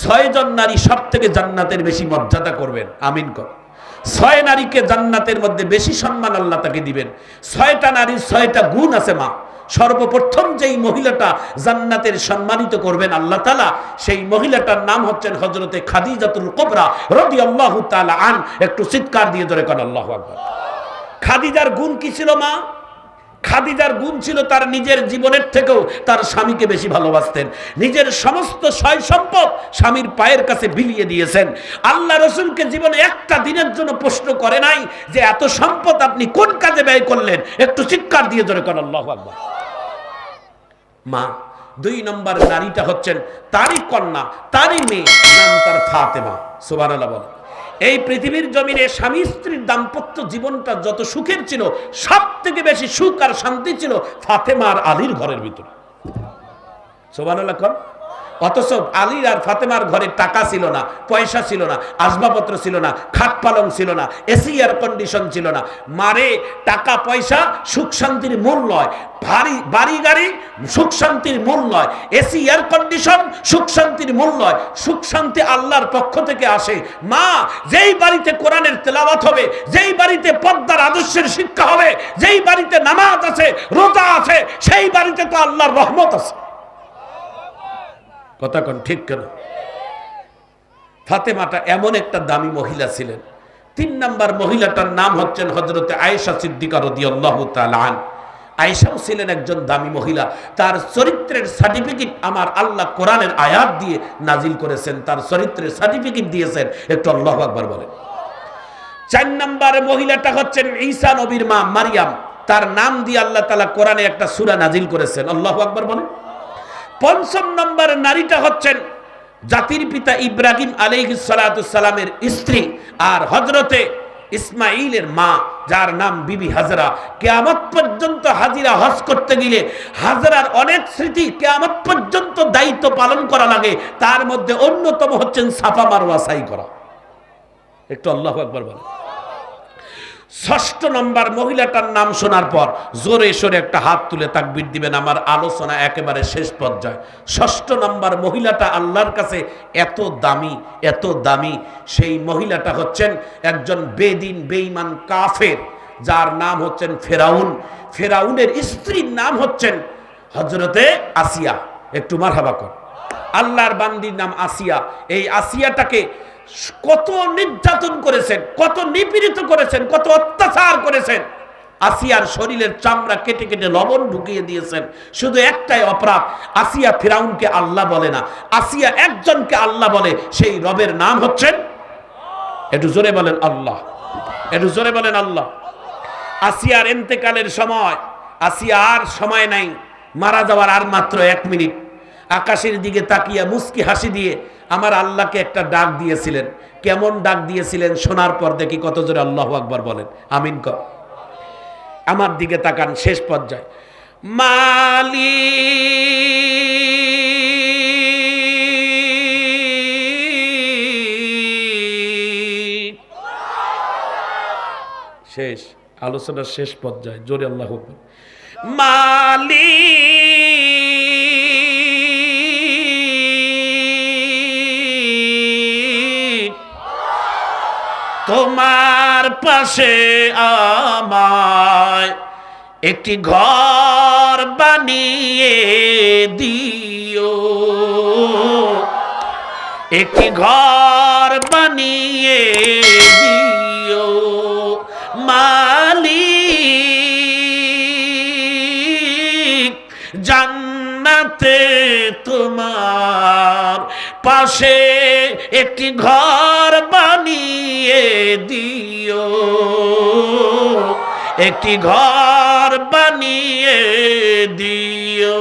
ছয়জন নারী সব থেকে জান্নাতের বেশি মর্যাদা করবেন। আমিন কর। ছয় নারীকে জান্নাতের মধ্যে বেশি সম্মান আল্লাহ তাকে দিবেন। ছয়টা নারীর ছয়টা গুণ আছে মা। সর্বপ্রথম যেই মহিলাটা জান্নাতের সম্মানিত করবেন আল্লাহ তালা সেই মহিলাটার নাম হচ্ছেন হজরতে খাদিজাতুল কোবরা রবি আল্লাহ তালা আন। একটু চিৎকার দিয়ে ধরে করেন আল্লাহ খাদিজার গুণ কি ছিল মা? খাদিজার গুণ ছিল তার নিজের জীবনের থেকেও তার স্বামীকে বেশি ভালোবাসতেন। নিজের সমস্ত সয় সম্পদ স্বামীর পায়ের কাছে বিলিয়ে দিয়েছেন। আল্লাহ রসুলকে জীবনে একটা দিনের জন্য প্রশ্ন করে নাই যে, এত সম্পদ আপনি কোন কাজে ব্যয় করলেন? একটু চিৎকার দিয়ে ধরে করেন, আল্লাহ আকবার। মা, দুই নম্বর নারীটা হচ্ছেন তারই কন্যা, তারই মেয়ে, নাম তার ফাতেমা, সুবহানাল্লাহ বলে এই পৃথিবীর জমিনে স্বামী স্ত্রীর দাম্পত্য জীবনটা যত সুখের ছিল সব থেকে বেশি সুখ আর শান্তি ছিল ফাতেমার আলীর ঘরের ভিতরে। সোবানুল্লাহ কর অথচ আলীর আর ফাতেমার ঘরে টাকা ছিল না, পয়সা ছিল না, আসবাবপত্র ছিল না, খাট পালং ছিল না, এসি এয়ার কন্ডিশন ছিল না। মারে টাকা, পয়সা, সুখ শান্তির মূল নয়। ভারী বাড়ি, গাড়ি, সুখ শান্তির মূল নয়। এসি এয়ার কন্ডিশন সুখ শান্তির মূল নয়। সুখ শান্তি আল্লাহর পক্ষ থেকে আসে। মা, যেই বাড়িতে কোরআনের তেলাওয়াত হবে, যেই বাড়িতে পদ্মার আদর্শের শিক্ষা হবে, যেই বাড়িতে নামাজ আছে, রোজা আছে, সেই বাড়িতে তো আল্লাহর রহমত আছে। কথা কোন ঠিক কেন? ফাতেমাটা এমন একটা দামি মহিলা ছিলেন। তিন নাম্বার মহিলাটার নাম হচ্ছেন হজরতে আয়েশা সিদ্দিকা রদিয়াল্লাহু আয়েশাও ছিলেন একজন দামি মহিলা। তার চরিত্রের সার্টিফিকেট আমার আল্লাহ কোরআনের আয়াত দিয়ে নাজিল করেছেন। তার চরিত্রের সার্টিফিকেট দিয়েছেন। একটু আল্লাহু আকবার বলেন। চার নাম্বার মহিলাটা হচ্ছেন ঈসা নবীর মা মারিয়াম। তার নাম দিয়ে আল্লাহ তালা কোরআনে একটা সুরা নাজিল করেছেন। আল্লাহ আকবার বলেন। পঞ্চম নম্বর নারীটা হচ্ছেন জাতির পিতা ইব্রাহিম আলী সালামের স্ত্রী আর হজরতে ইসমাইলের মা, যার নাম বিবি হাজরা। কেয়ামত পর্যন্ত হাজিরা হজ করতে গেলে হাজরার অনেক স্মৃতি কেয়ামত পর্যন্ত দায়িত্ব পালন করা লাগে। তার মধ্যে অন্যতম হচ্ছেন সাফা মারওয়া সাই করা। একটু আল্লাহ একবার বলেন। ষষ্ঠ নম্বর মহিলাটার নাম শোনার পর জোরে সোরে একটা হাত তুলে তাকবির দিবেন। আমার আলোচনা একেবারে শেষ পর্যায়ে। ষষ্ঠ নম্বর মহিলাটা আল্লাহর কাছে এত দামি এত দামি। সেই মহিলাটা হচ্ছেন একজন বেদিন, বেঈমান, কাফের, যার নাম হচ্ছেন ফেরাউন। ফেরাউনের স্ত্রীর নাম হচ্ছেন হজরতে আসিয়া। একটু মারহাবা কর। আল্লাহর বান্দির নাম আসিয়া। এই আসিয়াটাকে কত নির্যাতন করেছেন, কত নিপীড়িত করেছেন, কত অত্যাচার করেছেন। আসিয়ার শরীরের চামড়া কেটে কেটে লবণ ঢুকিয়ে দিয়েছেন, শুধু একটাই অপরাধ, আসিয়া ফিরাউনকে আল্লাহ বলে না। আসিয়া একজনকে আল্লাহ বলে, সেই রবের নাম হচ্ছেন একটু জোরে বলেন আল্লাহ, একটু জোরে বলেন আল্লাহ। আসিয়ার এন্তেকালের সময়, আসিয়া আর সময় নাই, মারা যাওয়ার আর মাত্র এক মিনিট। আকাশের দিকে তাকিয়া মুস্কি হাসি দিয়ে আমার আল্লাহকে একটা ডাক দিয়েছিলেন। কেমন ডাক দিয়েছিলেন শোনার পর দেখি কত জোরে আল্লাহ আকবর বলেন, আমিন কর। আমার দিকে তাকান, শেষ পর্যায়ে। মালি শেষ, আলোচনার শেষ পর্যায়ে, জোরে আল্লাহ আকবর। তোমার পাশে আমায় একটি ঘর বানিয়ে দিও। একটি ঘর বানিয়ে দিও, মালিক। জান্নাতে তোমার পাশে একটি ঘর বানিয়ে দিও। একটি ঘর বানিয়ে দিও।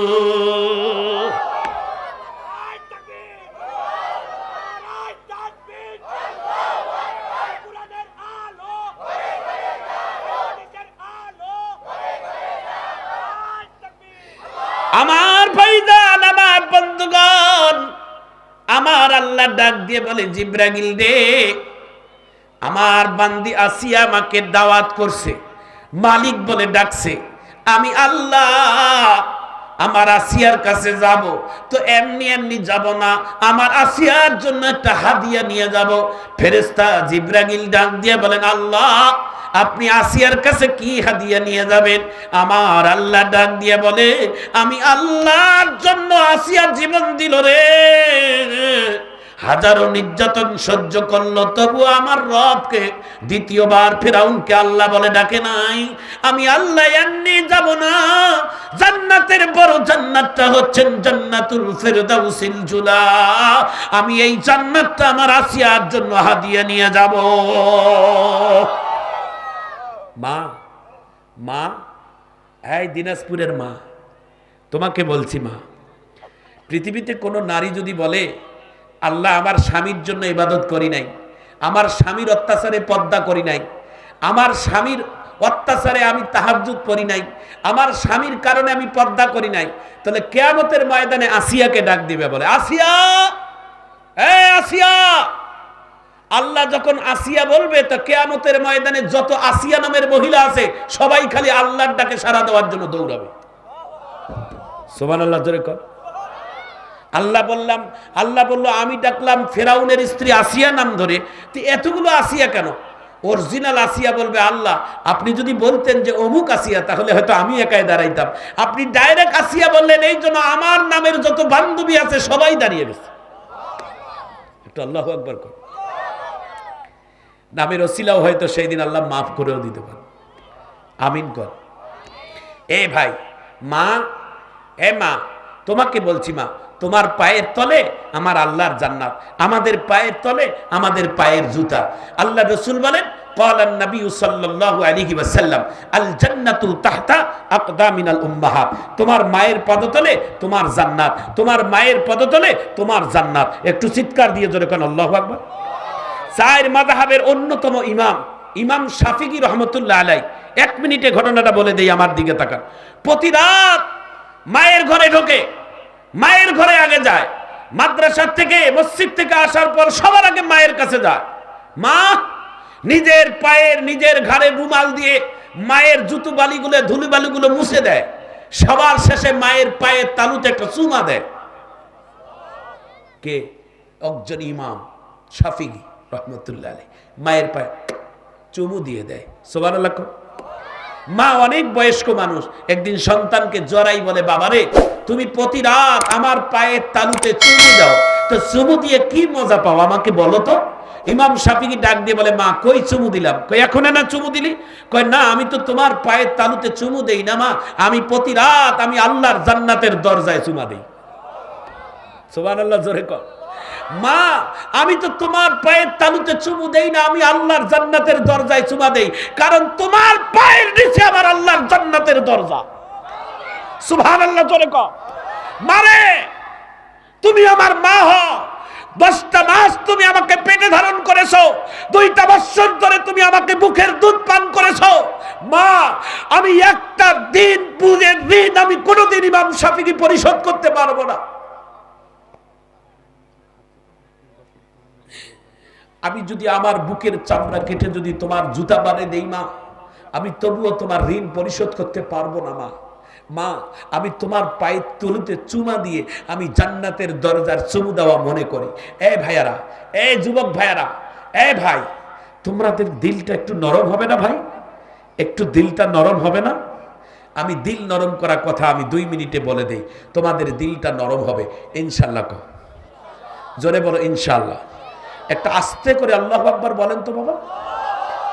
আমার ভাইদান আমার বন্ধুগণ, আমার আল্লাহ ডাক দিয়ে বলে জিব্রাগিল রে আমার বান্দি আসিয়া আমাকে দাওয়াত করছে। মালিক বলে ডাকছে, আমি আল্লাহ, আমার আসিয়ার কাছে যাব। তো এমনি এমনি যাব না, আমার আসিয়ার জন্য একটা হাদিয়া নিয়ে যাব। ফেরেস্তা জিব্রাগিল ডাক দিয়ে বলেন, আল্লাহ, আপনি আসিয়ার কাছে কি হাদিয়া নিয়ে যাবেন? আমার আল্লাহ ডাক দিয়ে বলে, আমি আল্লাহর জন্য আসিয়ার জীবন দিল রে। হাজারো নির্যাতন সহ্য করল, তবু আমার রবকে দ্বিতীয়বার ফেরাউনকে আল্লাহ বলে, ডাকে নাই। আমি আল্লাহ এমনি যাব না। জান্নাতের বড় জান্নাতটা হচ্ছেন জান্নাতুল ফেরদাউসিল জুলা। আমি এই জান্নাতটা আমার আসিয়ার জন্য হাদিয়া নিয়ে যাব। মা মা, এই দিনাজপুরের মা, তোমাকে বলছি মা, পৃথিবীতে কোনো নারী যদি বলে আল্লাহ আমার স্বামীর জন্য ইবাদত করি নাই, আমার স্বামীর অত্যাচারে পর্দা করি নাই, আমার স্বামীর অত্যাচারে আমি তাহাজুদ করি নাই, আমার স্বামীর কারণে আমি পর্দা করি নাই। তাহলে কেয়ামতের ময়দানে আসিয়াকে ডাক দিবে বলে, আসিয়া আসিয়া! আল্লাহ যখন আসিয়া বলবে, তো কেয়ামতের ময়দানে যত আসিয়া নামের মহিলা আছে, সবাই খালি আল্লাহর ডাকে সারা দেওয়ার জন্য দৌড়াবে। সোমান আল্লাহ জোরে কর। আল্লাহ বললাম, আল্লাহ বলল, আমি ডাকলাম ফেরাউনের স্ত্রী আসিয়া নাম ধরে। তো এতগুলো আসিয়া কেন? অরিজিনাল আসিয়া বলবে, আল্লাহ, আপনি যদি বলতেন যে অমুক আসিয়া, তাহলে হয়তো আমি একাই দাঁড়াইতাম। আপনি ডাইরেক্ট আসিয়া বললেন, এই জন্য আমার নামের যত বান্ধবী আছে, সবাই দাঁড়িয়ে গেছে। একটু আল্লাহ একবার কর। নামের ওসিলাও হয়তো সেই দিন আল্লাহ মাফ করেও দিতে পারে। আমিন কর। এ ভাই, মা, এ মা, তোমাকে বলছি মা তোমার পায়ের তলে আমার আল্লাহর জান্নাত আমাদের পায়ের তলে আমাদের পায়ের জুতা আল্লাহ রসুল বলেন قال النبي صلى الله عليه وسلم الجنة تحت أقدام الأمهات তোমার মায়ের পদতলে তোমার জান্নাত তোমার মায়ের পদতলে তোমার জান্নাত একটু চিৎকার দিয়ে জোরে কোন আল্লাহু আকবার চায়ের মাযহাবের অন্যতম ইমাম ইমাম শাফিকি রহমতুল্লাহ আলাই এক মিনিটে ঘটনাটা বলে দেই আমার দিকে তাকান প্রতি রাত মায়ের ঘরে ঢোকে মায়ের ঘরে আগে যায়। মাদ্রাসার থেকে মসজিদ থেকে আসার পর সবার আগে মায়ের কাছে যায়। মা, নিজের পায়ের নিজের ঘাড়ে রুমাল দিয়ে মায়ের জুতু বালিগুলো, ধুলি বালিগুলো মুছে দেয়। সবার শেষে মায়ের পায়ের তালুতে একটা চুমা দেয়। কে? একজন ইমাম শাফিগি রহমতুল্লাহ আলী মায়ের পায়ে চুমু দিয়ে দেয়। সোবার মা অনেক বয়স্ক মানুষ। একদিন সন্তানকে জড়াই বলে, বাবারে তুমি প্রতি রাত আমার পায়ের তালুতে চুমু দাও। তো চুমু দিয়ে কি মজা পাও আমাকে বলো তো? ইমাম শাফিকি ডাক দিয়ে বলে, মা, কই চুমু দিলাম? কই, এখন না চুমু দিলি? কই, না, আমি তো তোমার পায়ের তালুতে চুমু দেই না, মা। আমি প্রতি রাত আমি আল্লাহর জান্নাতের দরজায় চুমা দেই। সোবান আল্লাহ জোরে কর মা, আমি তো তোমার পায়ের তালুতে চুমু দেই না, আমি আল্লাহর জান্নাতের দরজায় চুমা দেই। কারণ তোমার পায়ের নিচে আমার আল্লাহর জান্নাতের দরজা। সুবহান আল্লাহ জোরে কর মারে, তুমি আমার মা হও। দশটা মাস তুমি আমাকে পেটে ধারণ করেছ। দুইটা বছর ধরে তুমি আমাকে মুখের দুধ পান করেছ। মা, আমি একটা দিন বুঝে ঋণ আমি কোনোদিন ইমাম শাফিকি পরিশোধ করতে পারব না। আমি যদি আমার বুকের চামড়া কেটে যদি তোমার জুতা বানিয়ে দেই মা, আমি তবুও তোমার ঋণ পরিশোধ করতে পারব না মা। মা, আমি তোমার পায়ের তুলুতে চুমা দিয়ে আমি জান্নাতের দরজার চুমু দেওয়া মনে করি। এ ভাইয়ারা, এ যুবক ভাইয়ারা, এ ভাই, তোমাদের দিলটা একটু নরম হবে না ভাই? একটু দিলটা নরম হবে না? আমি দিল নরম করা কথা আমি দুই মিনিটে বলে দেই, তোমাদের দিলটা নরম হবে ইনশাল্লাহ কহ জোরে বলো ইনশাল্লাহ একটা আস্তে করে আল্লাহ আকবার বলেন তো বাবা।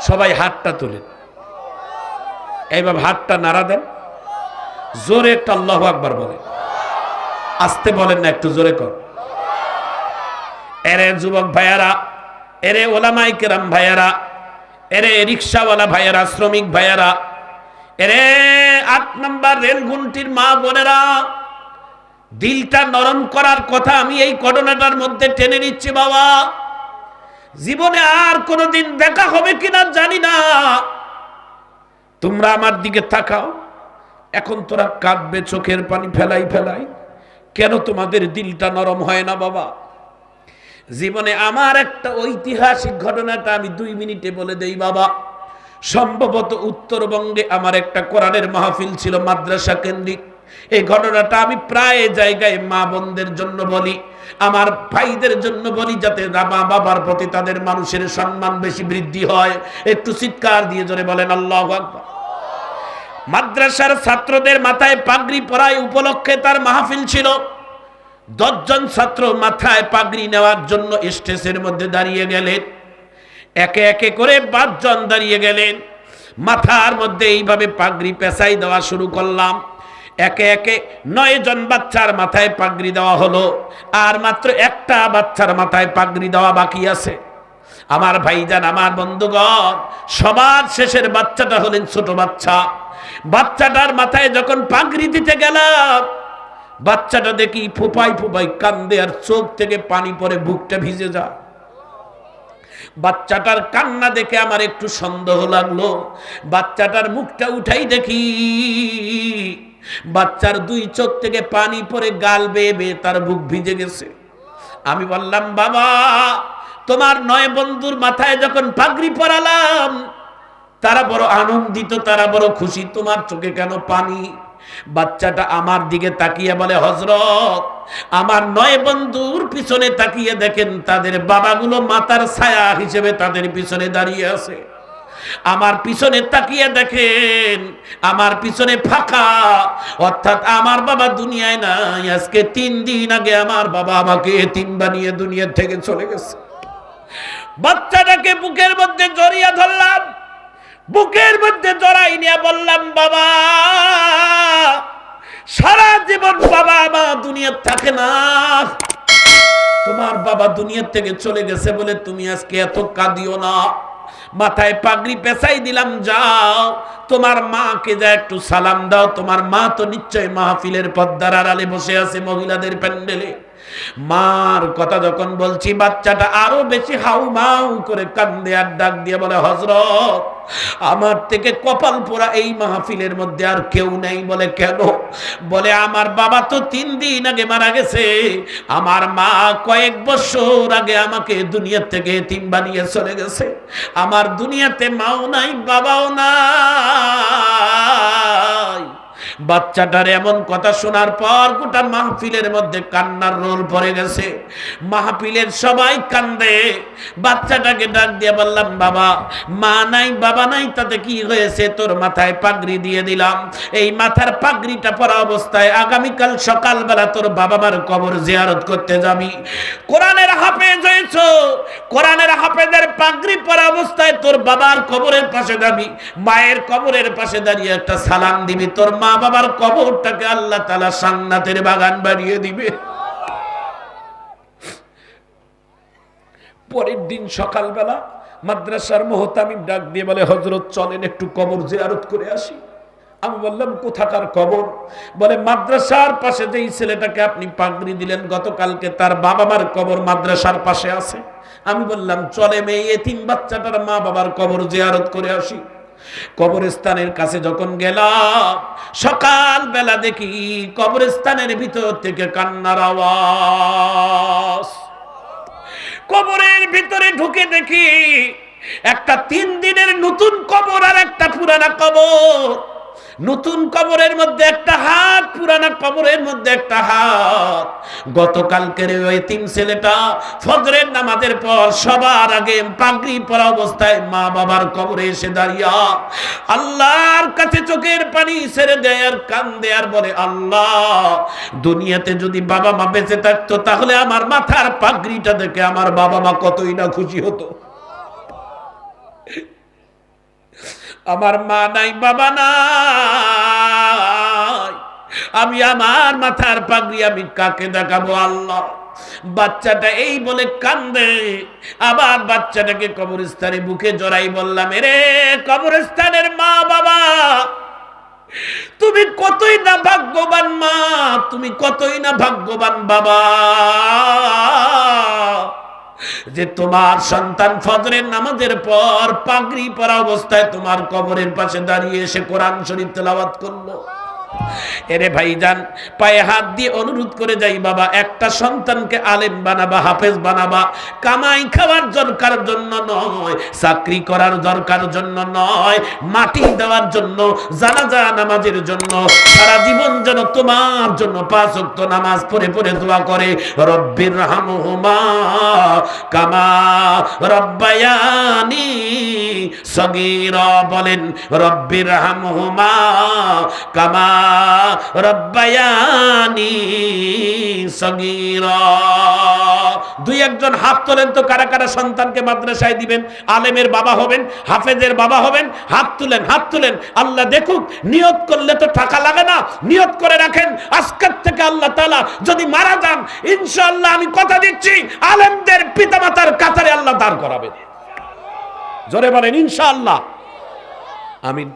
সবাই হাতটা তোলেন। এইভাবে হাতটা নাড়া দেন। জোরে একটা আল্লাহ আকবার বলে। আসতে বলেন না, একটু জোরে কর। এরে যুবক ভাইয়ারা, এরে ওলামাই কেরাম ভাইয়ারা, এরে রিক্সাওয়ালা ভাইয়ারা, শ্রমিক ভাইয়ারা, এরে আট নম্বর রেল ঘুন্টির মা বোনেরা, দিলটা নরম করার কথা আমি এই ঘটনাটার মধ্যে টেনে নিচ্ছি বাবা। জীবনে আর কোনোদিন দেখা হবে কিনা জানি না। তোমরা আমার দিকে তাকাও। এখন তোরা কাঁদবে, চোখের পানি ফেলাই ফেলাই। কেন তোমাদের দিলটা নরম হয় না বাবা? জীবনে আমার একটা ঐতিহাসিক ঘটনাটা আমি দুই মিনিটে বলে দেই বাবা। সম্ভবত উত্তরবঙ্গে আমার একটা কোরআনের মাহফিল ছিল মাদ্রাসা কেন্দ্রিক। এই ঘটনাটা আমি প্রায় জায়গায় মা বোনদের জন্য বলি, আমার ভাইদের জন্য বলি, যাতে মা বাবার প্রতি তাদের মানুষের সম্মান বেশি বৃদ্ধি হয়। একটু চিৎকার দিয়ে জোরে বলেন, আল্লাহ আকবার। মাদ্রাসার ছাত্রদের মাথায় পাগড়ি পরায় উপলক্ষে তার মাহফিল ছিল। দশজন ছাত্র মাথায় পাগড়ি নেওয়ার জন্য স্টেজের মধ্যে দাঁড়িয়ে গেলেন। একে একে করে পাঁচজন দাঁড়িয়ে গেলেন। মাথার মধ্যে এইভাবে পাগড়ি পেঁচাই দেওয়া শুরু করলাম। একে একে নয় জন বাচ্চার মাথায় পাগড়ি দেওয়া হলো। আর মাত্র একটা বাচ্চার মাথায় পাগড়ি দেওয়া বাকি আছে। আমার ভাইজান, আমার বন্ধুগণ, সবার শেষের বাচ্চাটা হলেন ছোট বাচ্চা। বাচ্চাটার মাথায় যখন পাগড়ি দিতে গেলাম, বাচ্চাটা দেখি ফুপাই ফুপাই কান্দে আর চোখ থেকে পানি পরে বুকটা ভিজে যায়। বাচ্চাটার কান্না দেখে আমার একটু সন্দেহ লাগল। বাচ্চাটার মুখটা উঠাই দেখি, বাচ্চার দুই চোখ থেকে পানি পরে গাল বেয়ে বেয়ে তার বুক ভিজে গেছে। আমি বললাম, বাবা, তোমার নয় বন্ধুর মাথায় যখন পাগড়ি পরালাম তারা বড় আনন্দিত, তারা বড় খুশি। তোমার চোখে কেন পানি? বাচ্চাটা আমার দিকে তাকিয়ে বলে হজরত আমার নয় বন্ধুর পিছনে তাকিয়ে দেখেন, তাদের বাবাগুলো মাতার ছায়া হিসেবে তাদের পিছনে দাঁড়িয়ে আছে। আমার পিছনে তাকিয়ে দেখেন, আমার পিছনে ফাঁকা। অর্থাৎ আমার বাবা দুনিয়ায় নাই, আজকে তিন দিন আগে আমার বাবা আমাকে তিন বানিয়ে দুনিয়া থেকে চলে গেছে। বাচ্চাটাকে বুকের মধ্যে জড়িয়ে ধরলাম। বুকের মধ্যে জড়াই নিয়ে বললাম, বাবা, সারা জীবন বাবা মা দুনিয়ার থাকে না। তোমার বাবা দুনিয়ার থেকে চলে গেছে বলে তুমি আজকে এত কাঁদিও না। মাথায় পাগড়ি পেঁচাই দিলাম, যাও। তোমার মাকে যা একটু সালাম দাও। তোমার মা তো নিশ্চয় মাহফিলের পদ্মার আড়ালে বসে আছে মহিলাদের প্যান্ডেলে। মার কথা যখন বলছি, বাচ্চাটা আরও বেশি হাউ মাউ করে কান্দে আর ডাক দিয়ে বলে হজরত আমার থেকে কপাল পোড়া এই মাহফিলের মধ্যে আর কেউ নেই। বলে, কেন? বলে, আমার বাবা তো তিন দিন আগে মারা গেছে। আমার মা কয়েক বছর আগে আমাকে দুনিয়ার থেকে তিন বানিয়ে চলে গেছে। আমার দুনিয়াতে মাও নাই, বাবাও নাই। বাচ্চাটার এমন কথা শোনার পর গোটা মাহফিলের মধ্যে কান্নার রোল পড়ে গেছে। মাহফিলের সবাই কান্দে। বাচ্চাটাকে ডাক দিয়ে বললাম, বাবা, মা নাই, বাবা নাই, তাতে কি হয়েছে? তোর মাথায় পাগড়ি দিয়ে দিলাম। এই মাথার পাগড়িটা পরা অবস্থায় আগামীকাল সকালবেলা তোর বাবা মার কবর জিয়ারত করতে যাবি। কোরআনের হাফেজ হয়েছ। কোরআনের হাফেজের পাগড়ি পরা অবস্থায় তোর বাবার কবরের পাশে যাবি। মায়ের কবরের পাশে দাঁড়িয়ে একটা সালাম দিবি। তোর মা বাবার কবরটাকে আল্লাহ তালা সান্নাতের বাগান বাড়িয়ে দিবে। পরের দিন সকালবেলা মাদ্রাসার মোহতামিম ডাক দিয়ে বলে হজরত চলেন একটু কবর জিয়ারত করে আসি। আমি বললাম, কোথাকার কবর? বলে, মাদ্রাসার পাশে যেই ছেলেটাকে আপনি পাগড়ি দিলেন, গতকালকে তার বাবা মার কবর মাদ্রাসার পাশে আছে। আমি বললাম, চলে মেয়ে এতিম বাচ্চাটার মা বাবার কবর জিয়ারত করে আসি। কবরস্থানের কাছে যখন গেলাম, সকাল বেলা দেখি কবরস্থানের ভিতর থেকে কান্নার আওয়াজ। কবরের ভিতরে ঢুকে দেখি একটা তিন দিনের নতুন কবর আর একটা পুরানা কবর। নতুন কবরের মধ্যে একটা হাত, পুরানা কবরের মধ্যে একটা হাত। গতকালকের ওই তিন ছেলেটা ফজরের নামাজের পর সবার আগে পাগড়ি পরা অবস্থায় মা বাবার কবরে এসে দাঁড়িয়া আল্লাহর কাছে চোখের পানি ছেড়ে দেয় আর কান দেয়ার বলে, আল্লাহ, দুনিয়াতে যদি বাবা মা বেঁচে থাকতো তাহলে আমার মাথার পাগড়িটা দেখে আমার বাবা মা কতই না খুশি হতো। আমার মা নাই, বাবা নাই। আমি আমার মাথার পাগড়ি আমি কাকে দেখাবো আল্লাহ? বাচ্চাটা এই বলে কান্দে। আবার বাচ্চাটাকে কবরস্থানে বুকে জড়াই বললাম, এরে কবরস্থানের মা, বাবা, তুমি কতই না ভাগ্যবান মা, তুমি কতই না ভাগ্যবান বাবা। যে তোমার সন্তান ফজরের নামাজের পর পাগড়ি পরা অবস্থায় তোমার কবরের পাশে দাঁড়িয়ে এসে কোরআন শরীফ তেলাওয়াত করল। এরে ভাইজান, পায়ে হাত দিয়ে অনুরোধ করে যাই বাবা, একটা সন্তানকে আলেম বানাবা, হাফেজ বানাবা, কামাই খাওয়ার দরকার জন্য নয়, চাকরি করার দরকার জন্য নয়, মাটি দেওয়ার জন্য, জানাজা, নামাজের জন্য, সারা জীবন যেন তোমার জন্য পাঁচ ওয়াক্ত নামাজ পড়ে পড়ে দোয়া করে, রব্বির রাহমহুমা, কামা রব্বায়ানি, সগীরা বলেন, রব্বির রাহমহুমা, কামা রব্বায়ানি সগীরা। দুই একজন হাত তোলেন তো কারা কারা সন্তানকে মাদ্রাসায় দিবেন? আলেমের বাবা হবেন, হাফেজের বাবা হবেন, হাত তুলেন হাত তুলেন। আল্লাহ দেখুক, নিয়ত করলে তো টাকা লাগে না। নিয়ত করে রাখেন, আজকের থেকে আল্লাহ তাআলা যদি মারা যান, ইনশাআল্লাহ আমি কথা দিচ্ছি, আলেমদের পিতামাতার কাতারে আল্লাহ দাঁড় করাবেন। জোরে বলেন, ইনশাআল্লাহ। আমিন